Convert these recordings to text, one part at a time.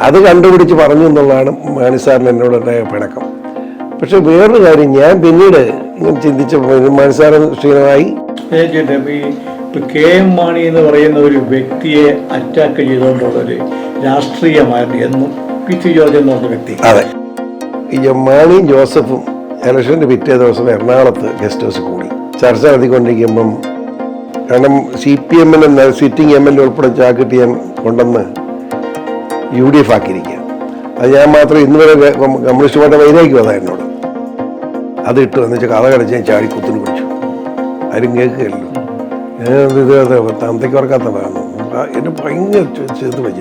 അത് കണ്ടുപിടിച്ച് പറഞ്ഞു എന്നുള്ളതാണ് മാണി സാറിന് എന്നോടുണ്ടായ പിണക്കം. പക്ഷെ വേറൊരു കാര്യം ഞാൻ പിന്നീട് ചിന്തിച്ച ചിന്തിച്ചപ്പോൾ മാണി സാറും ക്ഷീണമായി. ഇപ്പൊ കെ എം മാണി എന്ന് പറയുന്ന ഒരു വ്യക്തിയെ അറ്റാക്ക് ചെയ്തുകൊണ്ടുള്ള ഒരു രാഷ്ട്രീയമായിരുന്നു എന്നും പി സി ജോർജ് എന്ന് പറഞ്ഞ വ്യക്തി. അതെ. ഈ മാണിയും ജോസഫും ഇലക്ഷന്റെ പിറ്റേ ദിവസം എറണാകുളത്ത് ഗസ്റ്റ് ഹൗസ് കൂടി. ചർച്ച നടത്തിക്കൊണ്ടിരിക്കുമ്പം കാരണം സി പി എമ്മിനെ സിറ്റിംഗ് എം എൽ എ ഉൾപ്പെടെ ചാക്കിട്ട് ഞാൻ കൊണ്ടുവന്ന് യു ഡി എഫ് ആക്കിയിരിക്കുക. അത് ഞാൻ മാത്രം ഇന്ന് വരെ കമ്മ്യൂണിസ്റ്റ് പാർട്ടി വൈരാഗ്യം അതാ എന്നോട് അത് ഇട്ടു എന്ന് വെച്ചാൽ കഥ കടച്ച് ഞാൻ ചാടി കുത്തിന് പിടിച്ചു. ആരും കേൾക്കുകയല്ലോ ഞാൻ തന്തയ്ക്ക് ഓർക്കാത്ത പറഞ്ഞു എന്നെ ഭയങ്കര ചെയ്ത് വെച്ച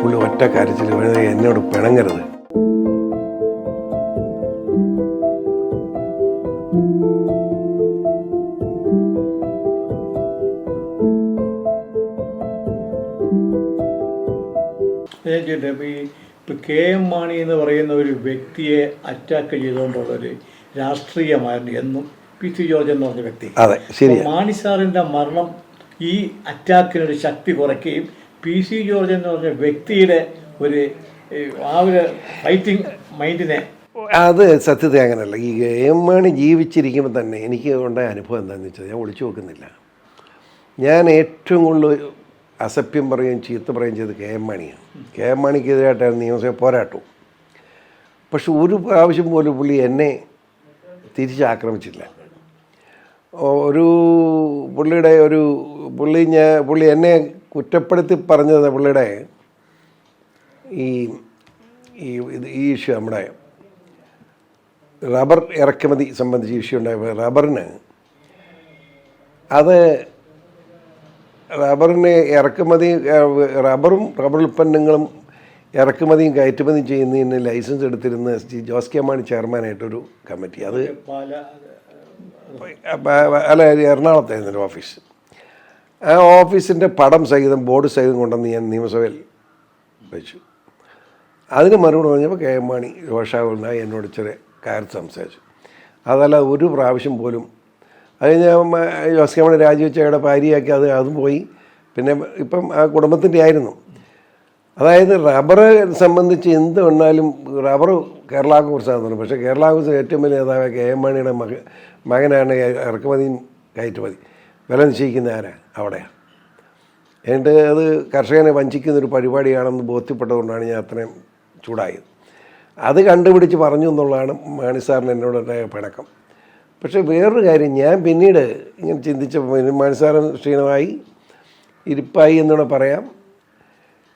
പുള്ളി ഒറ്റ കരച്ചിൽ എന്നോട് പിണങ്ങരുത്. ഇപ്പൊ ഈ ഇപ്പൊ കെ എം മാണി എന്ന് പറയുന്ന ഒരു വ്യക്തിയെ അറ്റാക്ക് ചെയ്തുകൊണ്ടുള്ളൊരു രാഷ്ട്രീയമായിരുന്നു എന്നും പി സി ജോർജ് എന്ന് പറഞ്ഞ വ്യക്തി. മാണി സാറിന്റെ മരണം ഈ അറ്റാക്കിനൊരു ശക്തി കുറയ്ക്കുകയും പി സി ജോർജ് എന്ന് പറഞ്ഞ വ്യക്തിയുടെ ഒരു ആ ഒരു ഫൈറ്റിംഗ് മൈൻഡിനെ അത് സത്യത്തെ അങ്ങനെയല്ല ഈ എം മാണി ജീവിച്ചിരിക്കുമ്പോൾ തന്നെ എനിക്ക് ഉണ്ടായ അനുഭവം എന്താണെന്ന് വെച്ചാൽ ഞാൻ ഒളിച്ചു നോക്കുന്നില്ല. ഞാൻ ഏറ്റവും കൂടുതൽ അസഭ്യം പറയുകയും ചീത്ത പറയുകയും ചെയ്ത് കെ എം മാണിയാണ്. കെ എം മാണിക്കെതിരായിട്ടായിരുന്നു നിയമസഭ പോരാട്ടവും. പക്ഷെ ഒരു പ്രാവശ്യം പോലും പുള്ളി എന്നെ തിരിച്ചാക്രമിച്ചില്ല. ഒരു പുള്ളിയുടെ ഒരു പുള്ളി ഞാൻ പുള്ളി എന്നെ കുറ്റപ്പെടുത്തി പറഞ്ഞത് പുള്ളിയുടെ ഈ ഈ ഈ ഇഷ്യൂ നമ്മുടെ റബ്ബർ ഇറക്കുമതി സംബന്ധിച്ച് ഇഷ്യൂ ഉണ്ടായപ്പോൾ റബ്ബറിന് അത് റബ്ബറിന് ഇറക്കുമതി റബ്ബറും റബ്ബർ ഉൽപ്പന്നങ്ങളും ഇറക്കുമതിയും കയറ്റുമതിയും ചെയ്യുന്നതിന് ലൈസൻസ് എടുത്തിരുന്ന ജി ജോസ് കെ മാണി ചെയർമാനായിട്ടൊരു കമ്മിറ്റി. അത് അല്ല എറണാകുളത്തായിരുന്നു ഒരു ഓഫീസ്. ആ ഓഫീസിന്റെ പടം സഹിതം ബോർഡ് സഹിതം കൊണ്ടുവന്ന് ഞാൻ നിയമസഭയിൽ വെച്ചു. അതിന് മറുപടി പറഞ്ഞപ്പോൾ കെ എം മാണി രോഷാവുണ്ടായി എന്നോട് ചെറിയ കാര്യത്തിൽ സംസാരിച്ചു. അതല്ല ഒരു പ്രാവശ്യം പോലും അത് ഞാൻ മ- രാജിവെച്ചയുടെ ഭാര്യയാക്കി അത് അതും പോയി. പിന്നെ ഇപ്പം ആ കുടുംബത്തിന്റെ ആയിരുന്നു. അതായത് റബ്ബർ സംബന്ധിച്ച് എന്ത് വന്നാലും റബ്ബർ കേരള തോന്നുന്നു പക്ഷേ കേരള കോൺഗ്രസ് ഏറ്റവും വലിയ നേതാവ് കെ എം മാണിയുടെ മക മകനാണ് ഇറക്കുമതിയും കയറ്റുമതി. വില നിശ്ചയിക്കുന്ന ആരാ? അവിടെയാണ് എന്നിട്ട് അത് കർഷകനെ വഞ്ചിക്കുന്നൊരു പരിപാടിയാണെന്ന് ബോധ്യപ്പെട്ടതുകൊണ്ടാണ് ഞാൻ അത്രയും ചൂടായത്. അത് കണ്ടുപിടിച്ച് പറഞ്ഞു എന്നുള്ളതാണ് മാണി സാറിന് എന്നോടുണ്ടായ പിണക്കം പക്ഷേ വേറൊരു കാര്യം ഞാൻ പിന്നീട് ഇങ്ങനെ ചിന്തിച്ചപ്പോൾ മാണി സാറും ക്ഷീണമായി ഇരിപ്പായി എന്നൂടെ പറയാം.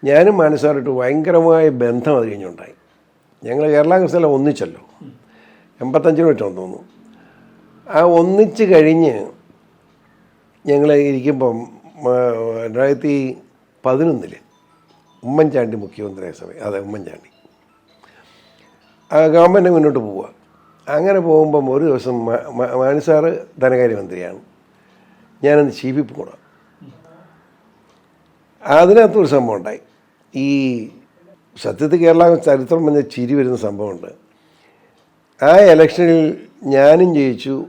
ഞാനും മാനസാറിട്ട് ഭയങ്കരമായ ബന്ധം അത് കഴിഞ്ഞുണ്ടായി. ഞങ്ങൾ കേരള കോൺഗ്രസ്സെല്ലാം ഒന്നിച്ചല്ലോ. എൺപത്തഞ്ചിന് വെച്ചോന്ന് തോന്നുന്നു. ആ ഒന്നിച്ച് കഴിഞ്ഞ് ഞങ്ങൾ ഇരിക്കുമ്പം രണ്ടായിരത്തി പതിനൊന്നിൽ ഉമ്മൻചാണ്ടി മുഖ്യമന്ത്രിയായ സമയം അതെ ഉമ്മൻചാണ്ടി. ആ ഗവൺമെന്റ് മുന്നോട്ട് പോവുക. അങ്ങനെ പോകുമ്പം ഒരു ദിവസം മാനുസാറ് മ- മാനിസാറ് ധനകാര്യമന്ത്രിയാണ്. ഞാനന്ന് ചീഫിൽ പോകണം അതിനകത്തൊരു സംഭവം ഉണ്ടായി. ഈ സത്യത്തിൽ കേരള ചരിത്രം പറഞ്ഞ ചിരി വരുന്ന സംഭവമുണ്ട്. ആ ഇലക്ഷനിൽ ഞാനും ജയിച്ചു.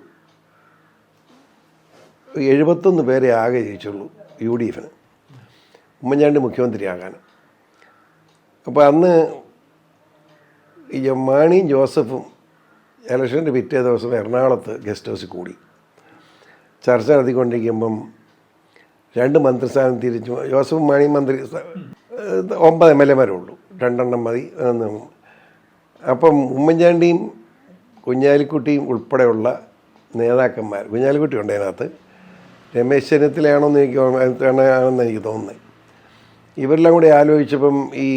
എഴുപത്തൊന്ന് പേരെ ആകെ ജയിച്ചുള്ളൂ യു ഡി എഫിന് ഉമ്മൻചാണ്ടി മുഖ്യമന്ത്രിയാകാൻ. അപ്പോൾ അന്ന് ഈ മാണിയും ജോസഫും ഇലക്ഷന്റെ പിറ്റേ ദിവസം എറണാകുളത്ത് ഗസ്റ്റ് ഹൗസിൽ കൂടി. ചർച്ച നടത്തിക്കൊണ്ടിരിക്കുമ്പം രണ്ട് മന്ത്രിസ്ഥാനം തിരിച്ചു ജോസഫ് മാണി മന്ത്രി ഒമ്പത് എം എൽ എമാരേ ഉള്ളൂ രണ്ടെണ്ണം മതി അപ്പം ഉമ്മൻചാണ്ടിയും കുഞ്ഞാലിക്കുട്ടിയും ഉൾപ്പെടെയുള്ള നേതാക്കന്മാർ കുഞ്ഞാലിക്കുട്ടി ഉണ്ട് അതിനകത്ത് രമേശ് ചെന്നിത്തലയാണോന്ന് എനിക്ക് ആണെന്ന് എനിക്ക് തോന്നുന്നത്. ഇവരെല്ലാം കൂടി ആലോചിച്ചപ്പം ഈ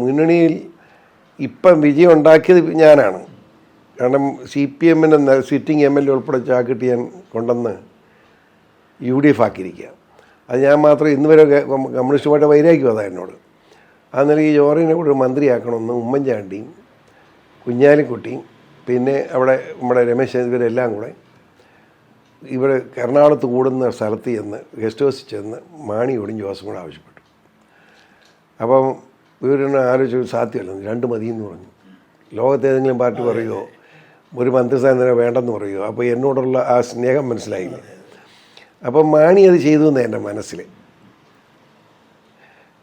മുന്നണിയിൽ ഇപ്പം വിജയം ഉണ്ടാക്കിയത് ഞാനാണ്. കാരണം സി പി എമ്മിനെ സിറ്റിംഗ് എം എൽ എ ഉൾപ്പെടെ ചാക്കിട്ട് ഞാൻ കൊണ്ടുവന്ന് യു ഡി എഫ് ആക്കിയിരിക്കുക. അത് ഞാൻ മാത്രം ഇന്ന് വരെ കമ്മ്യൂണിസ്റ്റുമായിട്ട് വൈരാഗ്യം അതാ എന്നോട്. ആ നിലയ്ക്ക് ജോറിനെ കൂടെ മന്ത്രിയാക്കണമെന്ന് ഉമ്മൻചാണ്ടിയും കുഞ്ഞാലിക്കുട്ടിയും പിന്നെ അവിടെ നമ്മുടെ രമേശ് ഇവരെല്ലാം കൂടെ ഇവിടെ എറണാകുളത്ത് കൂടുന്ന സ്ഥലത്ത് ചെന്ന് ഗസ്റ്റ് ഹൗസിൽ ചെന്ന് മാണിയോടും ജോസും കൂടെ ആവശ്യപ്പെട്ടു. അപ്പം ഇവരെന്നെ ആലോചിച്ചു സാധ്യമല്ല. രണ്ട് മതിയെന്ന് പറഞ്ഞു. ലോകത്തേതെങ്കിലും പാർട്ടി പറയുമോ ഒരു മന്ത്രിസ്ഥാനം വേണ്ടെന്ന് പറയുമോ അപ്പോൾ എന്നോടുള്ള ആ സ്നേഹം മനസ്സിലായില്ല. അപ്പം മാണി അത് ചെയ്തു എന്ന് എന്റെ മനസ്സിൽ.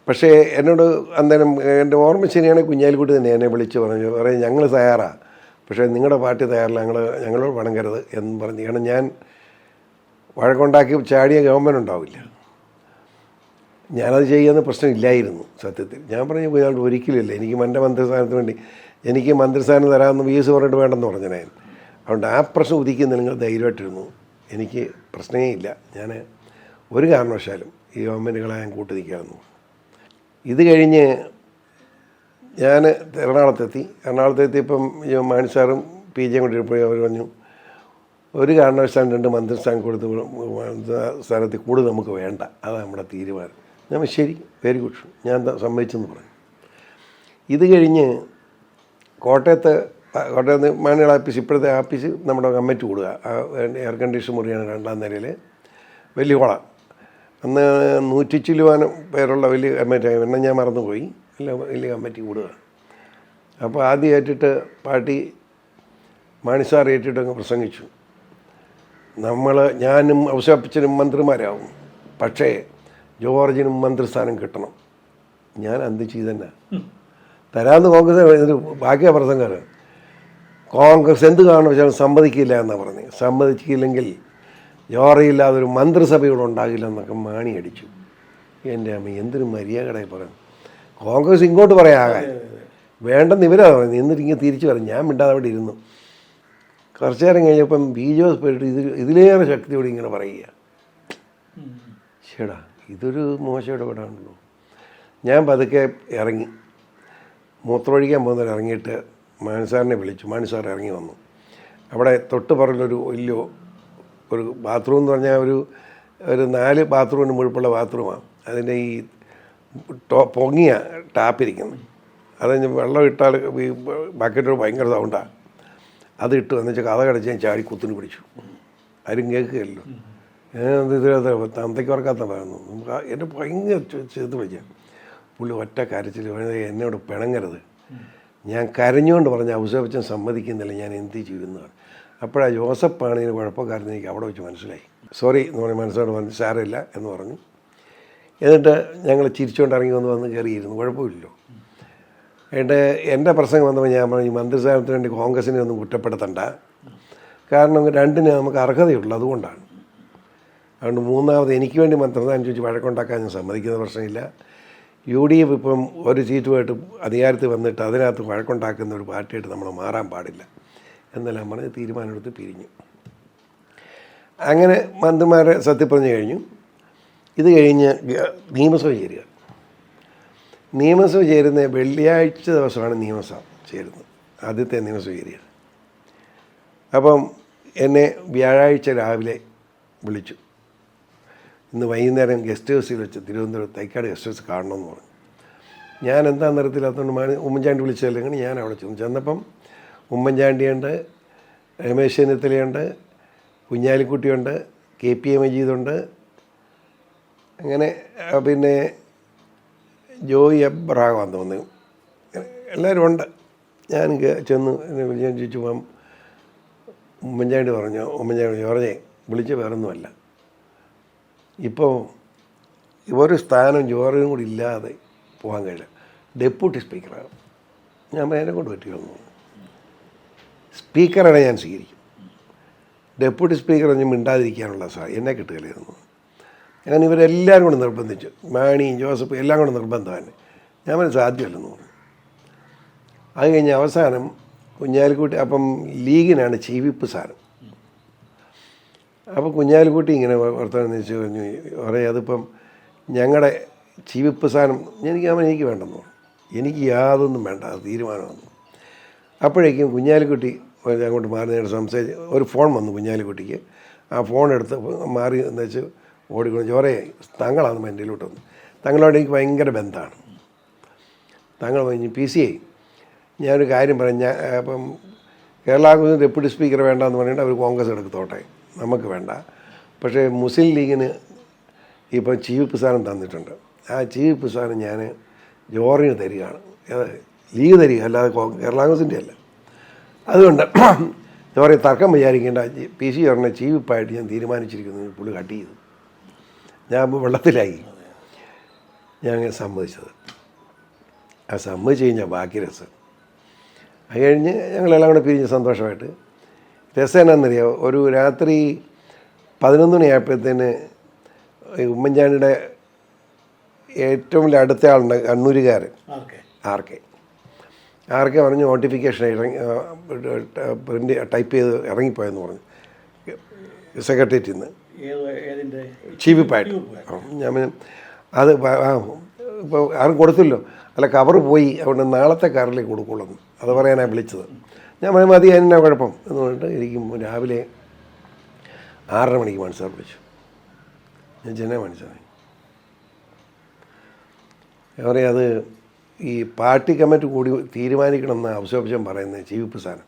പക്ഷേ എന്നോട് അന്നേരം എന്റെ ഓർമ്മ ശരിയാണെങ്കിൽ കുഞ്ഞാലിക്കുട്ടി തന്നെ എന്നെ വിളിച്ച് പറഞ്ഞു പറയും ഞങ്ങൾ തയ്യാറാണ് പക്ഷേ നിങ്ങളുടെ പാർട്ടി തയ്യാറില്ല. ഞങ്ങൾ ഞങ്ങളോട് വണങ്ങരുത് എന്ന് പറഞ്ഞു. കാരണം ഞാൻ വഴക്കുണ്ടാക്കി ചാടിയ ഗവൺമെന്റ് ഉണ്ടാവില്ല. ഞാനത് ചെയ്യുന്ന പ്രശ്നമില്ലായിരുന്നു സത്യത്തിൽ. ഞാൻ പറഞ്ഞു കുഞ്ഞാൽ ഒരിക്കലുമില്ല എനിക്ക് എന്റെ മന്ത്രിസ്ഥാനത്തിന് വേണ്ടി എനിക്ക് മന്ത്രിസ്ഥാനം തരാമെന്ന് വി എസ് പറഞ്ഞിട്ട് വേണ്ടെന്ന് പറഞ്ഞു ഞാൻ അതുകൊണ്ട് ആ പ്രശ്നം ഉദിക്കുന്ന നിങ്ങൾ ധൈര്യമായിട്ടിരുന്നു. എനിക്ക് പ്രശ്നമേ ഇല്ല. ഞാൻ ഒരു കാരണവശാലും ഈ ഗവൺമെന്റുകളെ ഞാൻ കൂട്ടി നിൽക്കാമെന്നു ഇത് കഴിഞ്ഞ് ഞാൻ എറണാകുളത്തെത്തി. എറണാകുളത്തെത്തിയപ്പം ഈ മാണി സാറും പി കൂടി കൊണ്ടിരുന്നപ്പോഴും അവർ പറഞ്ഞു ഒരു കാരണവശാലും രണ്ട് മന്ത്രിസ്ഥാനം കൊടുത്ത് സ്ഥാനത്തിൽ കൂടുതൽ നമുക്ക് വേണ്ട. അതാണ് നമ്മുടെ തീരുമാനം. ഞാൻ ശരി വെരി ഗുഡ് ഞാൻ സമ്മതിച്ചെന്ന് പറഞ്ഞു. ഇത് കഴിഞ്ഞ് കോട്ടയത്ത് കോട്ടയത്ത് മാനുവൽ ആപ്പീസ് ഇപ്പോഴത്തെ ആപ്പീസ് നമ്മുടെ കമ്മിറ്റി കൂടുക. എയർ കണ്ടീഷൻ മുറിയാണ് രണ്ടാം നിലയിൽ വലിയ ഹോള അന്ന് നൂറ്റി ചില്ലുവാനം പേരുള്ള വലിയ കമ്മിറ്റി എണ്ണം ഞാൻ മറന്നുപോയി. വലിയ വലിയ കമ്മിറ്റി കൂടുക. അപ്പോൾ ആദ്യം ഏറ്റിട്ട് പാർട്ടി മാണിസാർ ഏറ്റിട്ട് അങ്ങ് പ്രസംഗിച്ചു. നമ്മൾ ഞാനും ഔസപ്പച്ചനും മന്ത്രിമാരാവും. പക്ഷേ ജോർജിനും മന്ത്രിസ്ഥാനം കിട്ടണം. ഞാൻ അന്ത് ചെയ്തന്നെ തരാമെന്ന് കോൺഗ്രസ് ഇതിന് ബാക്കിയാ പ്രസംഗം കോൺഗ്രസ് എന്ത് വെച്ചാൽ സമ്മതിക്കില്ല എന്നാണ് പറഞ്ഞത് സമ്മതിക്കില്ലെങ്കിൽ ജോറയില്ലാതെ ഒരു മന്ത്രിസഭയോട് ഉണ്ടാകില്ല എന്നൊക്കെ മാണി അടിച്ചു. എന്റെ അമ്മ എന്തൊരു മര്യാദയായി പറയും കോൺഗ്രസ് ഇങ്ങോട്ട് പറയാകാൻ വേണ്ടെന്ന് ഇവരാ പറയുന്നത്. എന്നിട്ട് ഇങ്ങനെ തിരിച്ചു പറയും ഞാൻ മിണ്ടാതെ അവിടെ ഇരുന്നു. കുറച്ചു നേരം കഴിഞ്ഞപ്പം ബി ജോസ് പോയിട്ട് ഇത് ഇതിലേറെ ശക്തിയോട് ഇങ്ങനെ പറയുക. ചേടാ ഇതൊരു മോശം ഇടപെടാണല്ലോ. ഞാൻ പതുക്കെ ഇറങ്ങി. മൂത്രമൊഴിക്കാൻ പോകുന്നവർ ഇറങ്ങിയിട്ട് മാനസാറിനെ വിളിച്ചു. മാനസാർ ഇറങ്ങി വന്നു. അവിടെ തൊട്ട് പറഞ്ഞൊരു വലിയ ഒരു ബാത്റൂം എന്ന് പറഞ്ഞാൽ ഒരു ഒരു നാല് ബാത്റൂമിന് മുഴുപ്പുള്ള ബാത്റൂമാണ്. അതിന്റെ ഈ ടോ പൊങ്ങിയ ടാപ്പിരിക്കുന്നത് അത് വെള്ളം ഇട്ടാൽ ഈ ബക്കറ്റ് ഭയങ്കര സൗണ്ടാണ് അത് ഇട്ടു എന്ന് വെച്ചാൽ കഥ കടച്ച് ഞാൻ ചാടി കുത്തിന് പിടിച്ചു. ആരും കേൾക്കുകയല്ലോ ഇത് തന്തയ്ക്ക് ഉറക്കാത്ത പറയുന്നു. നമുക്ക് എന്നെ ഭയങ്കര ചെയ്ത് വിളിക്കാൻ പുള്ളി ഒറ്റ കരച്ചിൽ എന്നോട് പിണങ്ങരുത്. ഞാൻ കരഞ്ഞുകൊണ്ട് പറഞ്ഞ ഔസേപ്പച്ചൻ സമ്മതിക്കുന്നില്ല ഞാൻ എന്ത് ചെയ്യുന്നതാണ് അപ്പോഴാണ് ജോസഫാണ് ഇതിന് കുഴപ്പക്കാരെന്ന് എനിക്ക് അവിടെ വെച്ച് മനസ്സിലായി. സോറി എന്ന് പറഞ്ഞ് മനസ്സിലോട് പറഞ്ഞു സാരമില്ല എന്ന് പറഞ്ഞു. എന്നിട്ട് ഞങ്ങൾ ചിരിച്ചുകൊണ്ട് ഇറങ്ങി വന്ന് വന്ന് കയറിയിരുന്നു. കുഴപ്പമില്ലല്ലോ. എന്നിട്ട് എന്റെ പ്രസംഗം വന്നപ്പോൾ ഞാൻ പറഞ്ഞു മന്ത്രിസ്ഥാനത്തിന് വേണ്ടി കോൺഗ്രസിനെ ഒന്നും കുറ്റപ്പെടുത്തണ്ട. കാരണം രണ്ടിന് നമുക്ക് അർഹതയുള്ളൂ അതുകൊണ്ടാണ്. അതുകൊണ്ട് മൂന്നാമത് എനിക്ക് വേണ്ടി മന്ത്രിസ്ഥാനം ചോദിച്ച് വഴക്കുണ്ടാക്കാൻ ഞാൻ സമ്മതിക്കുന്ന പ്രശ്നമില്ല. യു ഡി എഫ് ഇപ്പം ഒരു സീറ്റുമായിട്ട് അധികാരത്തിൽ വന്നിട്ട് അതിനകത്ത് വഴക്കുണ്ടാക്കുന്ന ഒരു പാർട്ടിയായിട്ട് നമ്മൾ മാറാൻ പാടില്ല എന്നെല്ലാം പറഞ്ഞ് തീരുമാനമെടുത്ത് പിരിഞ്ഞു. അങ്ങനെ മന്ത്രിമാരെ സത്യപ്രതിജ്ഞ കഴിഞ്ഞു. ഇത് കഴിഞ്ഞ് നിയമസഭ ചേരുക. നിയമസഭ ചേരുന്ന വെള്ളിയാഴ്ച ദിവസമാണ് നിയമസഭ ചേരുന്നത്. ആദ്യത്തെ നിയമസഭ ചേരുക അപ്പം എന്നെ വ്യാഴാഴ്ച രാവിലെ വിളിച്ചു. ഇന്ന് വൈകുന്നേരം ഗസ്റ്റ് ഹൗസിൽ വെച്ച് തിരുവനന്തപുരം തൈക്കാട് ഗസ്റ്റ് ഹൗസ് കാണണമെന്ന് പറഞ്ഞു. ഞാൻ എന്താ നിറത്തില്ലാത്തതുകൊണ്ട് മാണി ഉമ്മൻചാണ്ടി വിളിച്ചതല്ലെങ്കിൽ ഞാൻ അവിടെ ചെന്നു. ചെന്നപ്പം ഉമ്മൻചാണ്ടിയുണ്ട് രമേശ് ചെന്നിത്തലയുണ്ട് കുഞ്ഞാലിക്കുട്ടിയുണ്ട് കെ പി എ മജീദുണ്ട് അങ്ങനെ പിന്നെ ജോയി എബ്രഹാമാന്ന് തോന്നുന്നു എല്ലാവരും ഉണ്ട്. ഞാൻ ചെന്ന്. എന്നെ വിളിച്ച് ചോദിച്ചു ഉമ്മൻചാണ്ടി പറഞ്ഞു ഉമ്മൻചാണ്ടി പറഞ്ഞേ വിളിച്ച് വേറൊന്നുമല്ല. ഇപ്പോൾ ഒരു സ്ഥാനം ജോറിനും കൂടി ഇല്ലാതെ പോകാൻ കഴിയില്ല. ഡെപ്യൂട്ടി സ്പീക്കറാണ്. ഞാൻ മേനെ കൊണ്ട് വന്നു സ്പീക്കറാണ് ഞാൻ സ്വീകരിക്കും. ഡെപ്യൂട്ടി സ്പീക്കർ ഒന്നും മിണ്ടാതിരിക്കാനുള്ള സാ എന്നെ കിട്ടുകയില്ലായിരുന്നു. അങ്ങനെ ഇവരെല്ലാവരും കൂടെ നിർബന്ധിച്ചു. മാണി ജോസഫ് എല്ലാം കൂടെ നിർബന്ധമാണ് ഞാൻ പറഞ്ഞു സാധ്യമല്ലെന്ന് പറഞ്ഞു. അത് കഴിഞ്ഞ് അവസാനം കുഞ്ഞാലിക്കുട്ടി അപ്പം ലീഗിനാണ് ചീവിപ്പ് സാധനം. അപ്പോൾ കുഞ്ഞാലിക്കുട്ടി ഇങ്ങനെ വർത്തമാനം വെച്ച് പറഞ്ഞു പറയും അതിപ്പം ഞങ്ങളുടെ ചീവിപ്പ് സാധനം എനിക്ക് അവൻ എനിക്ക് വേണ്ടെന്ന് എനിക്ക് യാതൊന്നും വേണ്ട അത് തീരുമാനമാണ് അപ്പോഴേക്കും കുഞ്ഞാലിക്കുട്ടി അങ്ങോട്ട് മാറി നേരിട്ട് സംസാരിച്ച് ഒരു ഫോൺ വന്നു കുഞ്ഞാലിക്കുട്ടിക്ക്. ആ ഫോൺ എടുത്ത് മാറി എന്ന് വെച്ച് ഓടിക്കൊണ്ട് ചോറേ തങ്ങളാണ് മെന്റെയിലോട്ട് വന്നു തങ്ങളോട് എനിക്ക് ഭയങ്കര ബന്ധമാണ്. തങ്ങൾ പറഞ്ഞു പി സി ഐ. ഞാനൊരു കാര്യം പറയാം. ഞാൻ അപ്പം കേരള കോൺഗ്രസ് ഡെപ്യൂട്ടി സ്പീക്കർ വേണ്ടെന്ന് പറഞ്ഞിട്ട് അവർ കോൺഗ്രസ് എടുത്തോട്ടെ നമുക്ക് വേണ്ട. പക്ഷേ മുസ്ലിം ലീഗിന് ഇപ്പോൾ ചീഫ് സ്ഥാനം തന്നിട്ടുണ്ട്. ആ ചീഫ് സ്ഥാനം ഞാൻ ജോറിന് തരികയാണ്. ലീഗ് തരിക അല്ലാതെ കേരള കോൺഗ്രസിന്റെ അല്ല. അതുകൊണ്ട് ജോറി തർക്കം വിചാരിക്കേണ്ട. പി സി ജോറിനെ ചീഫായിട്ട് ഞാൻ തീരുമാനിച്ചിരിക്കുന്നത് പുള്ളി കട്ട് ചെയ്തു. ഞാൻ വെള്ളത്തിലായി. ഞാൻ അങ്ങനെ സമ്മതിച്ചത്. ആ സമ്മതിച്ച് കഴിഞ്ഞാൽ ബാക്കി രസം. അത് കഴിഞ്ഞ് ഞങ്ങളെല്ലാം കൂടെ പിരിഞ്ഞ് സന്തോഷമായിട്ട് രസം എന്നാണെന്നറിയാമോ ഒരു രാത്രി പതിനൊന്ന് മണിയായപ്പോഴത്തേന് ഉമ്മൻചാണ്ടിയുടെ ഏറ്റവും വലിയ അടുത്ത ആളുണ്ട് കണ്ണൂരുകാരൻ. ആർ കെ ആർ കെ പറഞ്ഞു നോട്ടിഫിക്കേഷൻ ഇറങ്ങി പ്രിന്റ് ടൈപ്പ് ചെയ്ത് ഇറങ്ങിപ്പോയെന്ന് പറഞ്ഞു. സെക്രട്ടേറിയറ്റിൽ നിന്ന്. ചീവിപ്പായിട്ട് ഞാൻ അത് ഇപ്പോൾ ആരും കൊടുത്തില്ലോ അല്ല കവർ പോയി അതുകൊണ്ട് നാളത്തെ കാറിലേക്ക് കൊടുക്കുള്ളൂ. അത് പറയാനാണ് വിളിച്ചത്. ഞാൻ പറഞ്ഞു മതി എന്നാ കുഴപ്പം? എന്ന് പറഞ്ഞിട്ട് ഇരിക്കും. രാവിലെ ആറര മണിക്ക് മനസ്സാർ വിളിച്ചു. ഞാൻ ചെന്നൈ ഞാൻ പറയാം അത് ഈ പാർട്ടി കമ്മിറ്റി കൂടി തീരുമാനിക്കണമെന്ന് അവശോപിച്ചം പറയുന്നത് ചീഫ് സാധനം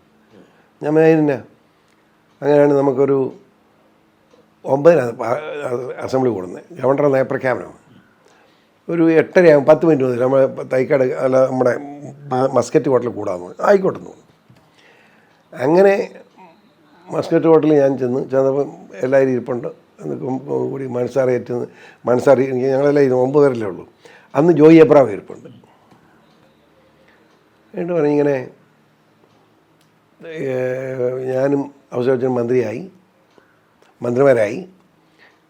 ഞാൻ അതിനാ അങ്ങനെയാണ് നമുക്കൊരു ഒമ്പതിനാണ് പ- അസംബ്ലി കൂടുന്നത്. ഗവർണർ പ്രഖ്യാപനം ഒരു എട്ടരയാകും പത്ത് മിനിറ്റ് മുതൽ നമ്മൾ തൈക്കാട് അല്ല നമ്മുടെ മസ്കറ്റ് ഹോട്ടൽ കൂടാമെന്ന് ആയിക്കോട്ടെ പറഞ്ഞു അങ്ങനെ മസ്കറ്റ് ഹോട്ടലിൽ ഞാൻ ചെന്ന് ചെന്നപ്പം എല്ലാവരും ഇരിപ്പുണ്ട്. കൂടി മനസ്സാറെ ഏറ്റുന്ന മനസ്സാറി ഞങ്ങളെല്ലാം ഇത് ഒമ്പത് പേരല്ലേ ഉള്ളൂ. അന്ന് ജോയി എബ്രാം ഇരിപ്പുണ്ട്. എന്നിട്ട് പറഞ്ഞു ഇങ്ങനെ ഞാനും അവസരം മന്ത്രിയായി മന്ത്രിമാരായി.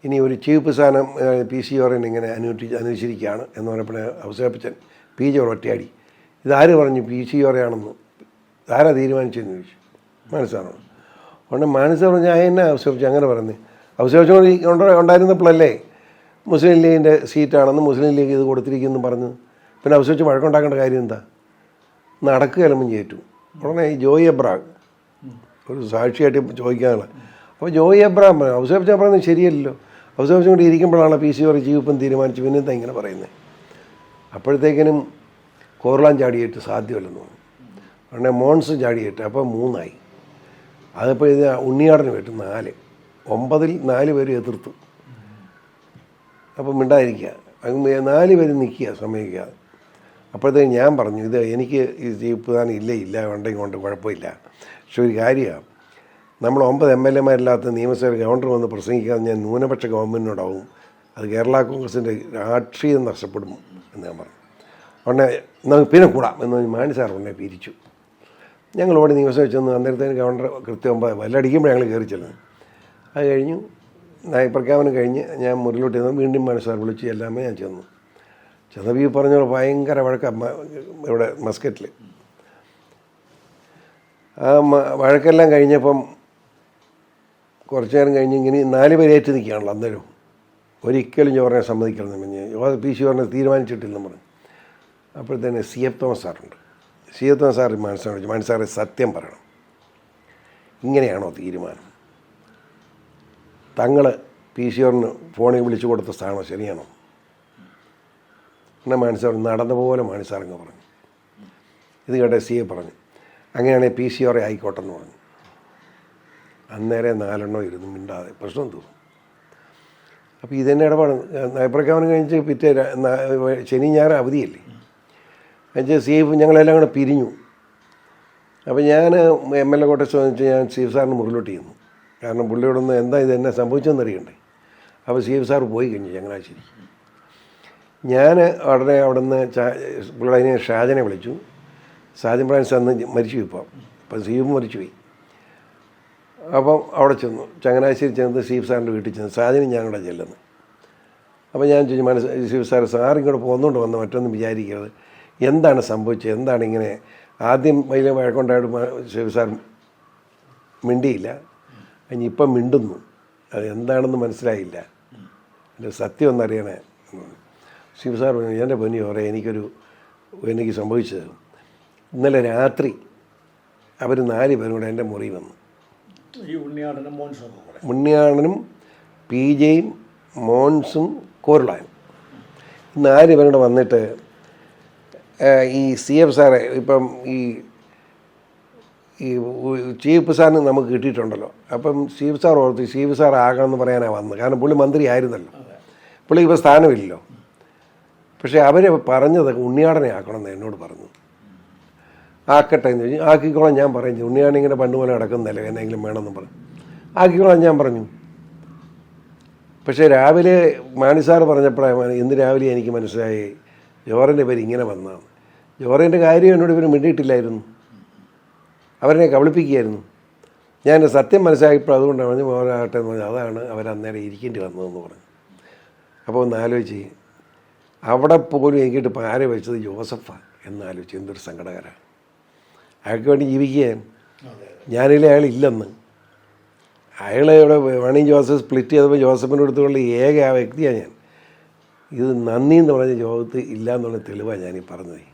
ഇനി ഒരു ചീഫ് സ്ഥാനം പി സി ഓറിനെ ഇങ്ങനെ അനുവദി അനുവദിച്ചിരിക്കുകയാണ് എന്ന് പറഞ്ഞപ്പോൾ അവസരപ്പിച്ചൻ പി ജി ഒറ്റയാടി. ഇതാര് പറഞ്ഞു പി സി ഓറയാണെന്ന് ആരാ തീരുമാനിച്ചെന്ന് ചോദിച്ചു. മനസ്സാണോ അതുകൊണ്ട് പറഞ്ഞ ആ എന്നെ അവസരിച്ചു അങ്ങനെ പറഞ്ഞു. അവസരിച്ചുകൊണ്ട് ഉണ്ടായിരുന്നപ്പോഴല്ലേ മുസ്ലിം ലീഗിന്റെ സീറ്റാണെന്ന് മുസ്ലിം ലീഗ് ഇത് കൊടുത്തിരിക്കുന്നു പറഞ്ഞു. പിന്നെ അവസരിച്ച് വഴക്കുണ്ടാക്കേണ്ട കാര്യം എന്താ? നടക്കുകയല്ലെന്നും ചേറ്റു ഉടനെ ഈ ജോയി എബ്രാം ഒരു സാക്ഷിയായിട്ട് ചോദിക്കാനുള്ള. അപ്പോൾ ജോയി എബ്രാം പറഞ്ഞു അവസരിച്ചാൽ പറയുന്നത് ശരിയല്ലല്ലോ. അവസരിച്ചും കൊണ്ട് ഇരിക്കുമ്പോഴാണ് പി സി ഓർ ജീവിപ്പം തീരുമാനിച്ചു പിന്നെ എന്താ ഇങ്ങനെ പറയുന്നത് അപ്പോഴത്തേക്കിനും കോർലാൻ ചാടിയിട്ട് സാധ്യമല്ലെന്ന് തോന്നുന്നു. ഉടനെ മോൺസ് ചാടിയിട്ട് അപ്പോൾ മൂന്നായി. അതിപ്പോൾ ഇത് ഉണ്ണിയാടന് പറ്റും നാല്. ഒമ്പതിൽ നാല് പേര് എതിർത്തു. അപ്പം മിണ്ടാതിരിക്കുക. അങ്ങ് നാല് പേര് നിൽക്കുക സമ്മതിക്കാതെ അപ്പോഴത്തേക്ക് ഞാൻ പറഞ്ഞു ഇത് എനിക്ക് ഈ ജീപ്പ്താനം ഇല്ല ഇല്ല ഉണ്ടെങ്കിൽ കൊണ്ട് കുഴപ്പമില്ല. പക്ഷെ ഒരു കാര്യമാണ് നമ്മൾ ഒമ്പത് എം എൽ എമാരില്ലാത്ത നിയമസഭ ഗവർണർ വന്ന് പ്രസംഗിക്കാതെ ഞാൻ ന്യൂനപക്ഷ ഗവൺമെന്റിനോടാവും അത് കേരള കോൺഗ്രസിന്റെ രാഷ്ട്രീയം നഷ്ടപ്പെടും എന്ന് ഞാൻ പറഞ്ഞു. ഉടനെ നമുക്ക് പിന്നെ കൂടാം എന്ന് മാണി സാർ ഉടനെ പിരിച്ചു. ഓടി നിയമസഭ ചെന്ന് അന്നേരത്തേന് ഗവർണർ കൃത്യം ഒമ്പത് വല്ലടിക്കുമ്പോൾ ഞങ്ങൾ കയറി ചെല്ലുന്നത്. അത് കഴിഞ്ഞു. നയപ്രഖ്യാപനം കഴിഞ്ഞ് ഞാൻ മുറിലോട്ട് ചെന്ന് വീണ്ടും മനസ്സാർ സാർ വിളിച്ച് എല്ലാമേ ഞാൻ ചെന്നു. ചെന്നപ്പോൾ ഈ പറഞ്ഞ ഭയങ്കര വഴക്ക ഇവിടെ മസ്കറ്റിൽ ആ വഴക്കെല്ലാം കഴിഞ്ഞപ്പം കുറച്ച് നേരം കഴിഞ്ഞ് ഇങ്ങനെ നാല് പേര് ഏറ്റു നിൽക്കുകയാണല്ലോ അന്നേരം. ഒരിക്കലും ജോറിനെ സമ്മതിക്കണം പറഞ്ഞ്. പി സി ജോറിനെ തീരുമാനിച്ചിട്ടില്ലെന്ന് പറഞ്ഞു. അപ്പോഴത്തേന് സി എഫ് തോമസ് സാറുണ്ട്. തോമസ് സാർ മനസ്സിനെ വിളിച്ചു മനസ്സ് സത്യം പറയണം. ഇങ്ങനെയാണോ തീരുമാനം? തങ്ങൾ പി സി ഓറിന് ഫോണിൽ വിളിച്ചു കൊടുത്ത സ്ഥാനം ശരിയാണോ? എന്നാൽ മാണിസാർ നടന്ന പോലെ മാണിസാറങ്ങ് പറഞ്ഞു. ഇത് കേട്ടെ സി എ പറഞ്ഞു. അങ്ങനെയാണെങ്കിൽ പി സി ഓറെ ആയിക്കോട്ടെ എന്ന് പറഞ്ഞു. അന്നേരം നാലെണ്ണോ ഇരുന്ന് മിണ്ടാതെ പ്രശ്നം തീർന്നു. അപ്പോൾ ഇതെന്നെ ഇടപാട് നയപ്രഖ്യാപനം കഴിഞ്ഞ് പിറ്റേ ശനി ഞായർ അവധിയല്ലേ? എന്നുവെച്ചാൽ സി എഫ് ഞങ്ങളെല്ലാം കൂടെ പിരിഞ്ഞു. അപ്പോൾ ഞാൻ എം എൽ എ കോട്ടെ വെച്ച് ഞാൻ സി എഫ് സാറിന് മുറിലോട്ട് ചെയ്യുന്നു കാരണം പുള്ളിയോടൊന്ന് എന്താ ഇത് എന്നെ സംഭവിച്ചതെന്ന് അറിയണ്ടേ. അപ്പോൾ സി എഫ് സാർ പോയി കഴിഞ്ഞു ചങ്ങനാശ്ശേരി. ഞാൻ ഉടനെ അവിടെ നിന്ന് പുള്ളിയുടെ ഷാജനെ വിളിച്ചു. ഷാജൻ പ്രാൻ അന്ന് മരിച്ചു ഇപ്പം. അപ്പം സീഫ് മരിച്ചുപോയി. അപ്പം അവിടെ ചെന്നു. ചങ്ങനാശ്ശേരി ചെന്ന് സീഫ് സാറിന്റെ വീട്ടിൽ ചെന്ന് ഷാജനും ഞാൻ കൂടെ ചെല്ലുന്നു. അപ്പോൾ ഞാൻ ചോദിച്ചു മനസ്സ് സീഫ് സാർ സാർ ഇങ്ങോട്ട് പോകുന്നുകൊണ്ട് വന്ന്? മറ്റൊന്നും വിചാരിക്കരുത്. എന്താണ് സംഭവിച്ചത്? എന്താണ് ഇങ്ങനെ? ആദ്യം വലിയ വഴക്കുണ്ടായിട്ട് ശിവ സീഫ് സാർ മിണ്ടിയില്ല. കഴിഞ്ഞ് ഇപ്പം മിണ്ടുന്നു. അത് എന്താണെന്ന് മനസ്സിലായില്ല. എന്റെ സത്യം ഒന്നറിയണേ. എന്ന് പറഞ്ഞു. ശിവ സാർ പറഞ്ഞു എന്റെ പൊന്നി പറയാം എനിക്കൊരു എനിക്ക് സംഭവിച്ചത്. ഇന്നലെ രാത്രി അവർ നാല് പേരും കൂടെ എന്റെ മുറി വന്നു. ഉണ്ണിയാടനും പി ജെയും മോൺസും കോരുളാനും നാല് പേരും കൂടെ വന്നിട്ട് ഈ സി എഫ് സാറെ ഇപ്പം ഈ ഈ ചീഫ് സാറിന് നമുക്ക് കിട്ടിയിട്ടുണ്ടല്ലോ. അപ്പം ചീഫ് സാർ ഓർത്ത് ചീഫ് സാർ ആകണമെന്ന് പറയാനാണ് വന്നത്. കാരണം പുള്ളി മന്ത്രി ആയിരുന്നല്ലോ. പുള്ളി ഇപ്പോൾ സ്ഥാനമില്ലല്ലോ. പക്ഷേ അവർ പറഞ്ഞത് ഉണ്ണിയാടനെ ആക്കണമെന്ന് എന്നോട് പറഞ്ഞു. ആക്കട്ടെ എന്ന് ചോദിച്ചു. ആക്കിക്കോളാം ഞാൻ പറഞ്ഞു ഉണ്ണിയാടൻ ഇങ്ങനെ പണ്ട് പോലെ നടക്കുന്നതല്ലേ എന്നെങ്കിലും വേണമെന്ന് പറഞ്ഞു. ആക്കിക്കോളാം ഞാൻ പറഞ്ഞു. പക്ഷേ രാവിലെ മാണി സാർ പറഞ്ഞപ്പോഴാണ് ഇന്ന് രാവിലെ എനിക്ക് മനസ്സിലായി? ജോറിന്റെ പേര് ഇങ്ങനെ വന്നതാണ്. ജോറിന്റെ കാര്യം എന്നോട് ഇവർ മിണ്ടിയിട്ടില്ലായിരുന്നു. അവരെ കബളിപ്പിക്കുകയായിരുന്നു. ഞാൻ സത്യം മനസ്സിലാക്കിയപ്പോൾ അതുകൊണ്ടാണ് പറഞ്ഞു മോരാകട്ടെ എന്ന് പറഞ്ഞു അതാണ് അവരന്നേരം ഇരിക്കേണ്ടി വന്നതെന്ന് പറഞ്ഞു. അപ്പോൾ ഒന്ന് ആലോചിച്ച്. അവിടെ പോലും എനിക്കിട്ട് പാര വെച്ചത് ജോസഫാണ് എന്നാലോചിച്ച് എന്തൊരു സങ്കടകരമാണ് അയാൾക്ക് വേണ്ടി ജീവിക്കാൻ ഞാനില്ല അയാൾ ഇല്ലെന്ന്. അയാൾ ഇവിടെ വേണി ജോസഫ് സ്പ്ലിറ്റ് ചെയ്തപ്പോൾ ജോസഫിന്റെ അടുത്തുള്ള ഏക ആ വ്യക്തിയാണ് ഞാൻ. ഇത് നന്ദി എന്ന് പറഞ്ഞ ജോസഫ് ഇല്ല എന്നുള്ള തെളിവാണ് ഞാനീ പറഞ്ഞത്.